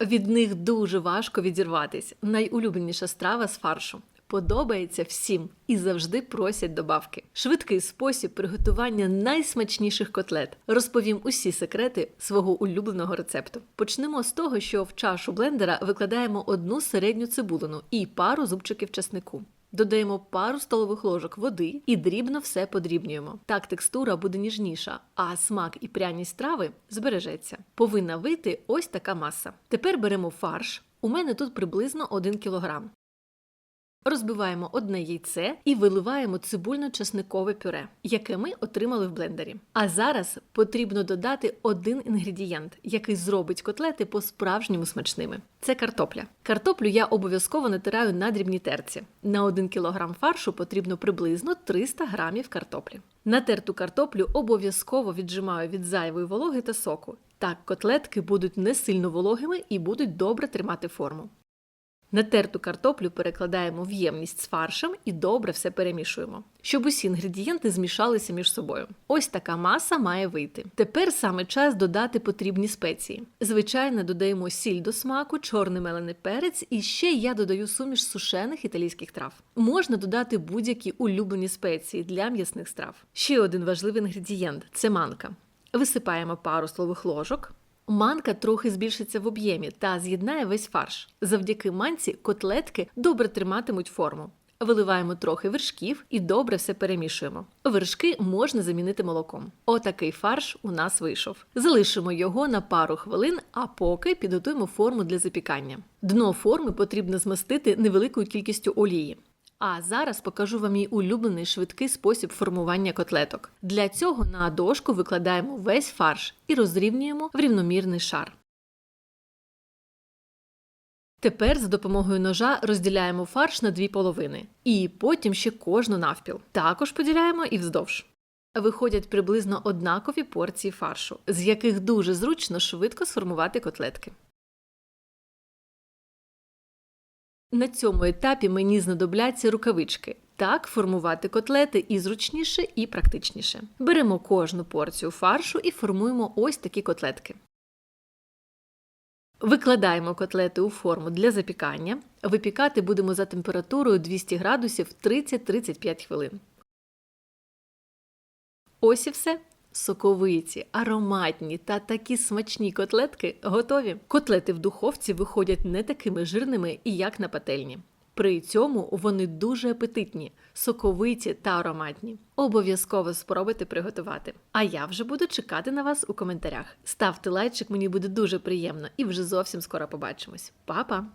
Від них дуже важко відірватись. Найулюбленіша страва з фаршу. Подобається всім і завжди просять добавки. Швидкий спосіб приготування найсмачніших котлет. Розповім усі секрети свого улюбленого рецепту. Почнемо з того, що в чашу блендера викладаємо одну середню цибулину і пару зубчиків часнику. Додаємо пару столових ложок води і дрібно все подрібнюємо. Так текстура буде ніжніша, а смак і пряність трави збережеться. Повинна вийти ось така маса. Тепер беремо фарш. У мене тут приблизно 1 кг. Розбиваємо одне яйце і виливаємо цибульно-часникове пюре, яке ми отримали в блендері. А зараз потрібно додати один інгредієнт, який зробить котлети по-справжньому смачними. Це картопля. Картоплю я обов'язково натираю на дрібній терці. На 1 кг фаршу потрібно приблизно 300 г картоплі. Натерту картоплю обов'язково віджимаю від зайвої вологи та соку. Так котлетки будуть не сильно вологими і будуть добре тримати форму. Натерту картоплю перекладаємо в ємність з фаршем і добре все перемішуємо, щоб усі інгредієнти змішалися між собою. Ось така маса має вийти. Тепер саме час додати потрібні спеції. Звичайно, додаємо сіль до смаку, чорний мелений перець, і ще я додаю суміш сушених італійських трав. Можна додати будь-які улюблені спеції для м'ясних страв. Ще один важливий інгредієнт це манка. Висипаємо пару столових ложок. Манка трохи збільшиться в об'ємі та з'єднає весь фарш. Завдяки манці котлетки добре триматимуть форму. Виливаємо трохи вершків і добре все перемішуємо. Вершки можна замінити молоком. Отакий фарш у нас вийшов. Залишимо його на пару хвилин, а поки підготуємо форму для запікання. Дно форми потрібно змастити невеликою кількістю олії. А зараз покажу вам мій улюблений швидкий спосіб формування котлеток. Для цього на дошку викладаємо весь фарш і розрівнюємо в рівномірний шар. Тепер за допомогою ножа розділяємо фарш на дві половини, і потім ще кожну навпіл. Також поділяємо і вздовж. Виходять приблизно однакові порції фаршу, з яких дуже зручно швидко сформувати котлетки. На цьому етапі мені знадобляться рукавички. Так формувати котлети і зручніше, і практичніше. Беремо кожну порцію фаршу і формуємо ось такі котлетки. Викладаємо котлети у форму для запікання. Випікати будемо за температурою 200 градусів 30-35 хвилин. Ось і все. Соковиті, ароматні та такі смачні котлетки готові. Котлети в духовці виходять не такими жирними і як на пательні. При цьому вони дуже апетитні, соковиті та ароматні. Обов'язково спробуйте приготувати. А я вже буду чекати на вас у коментарях. Ставте лайчик, мені буде дуже приємно, і вже зовсім скоро побачимось. Па-па!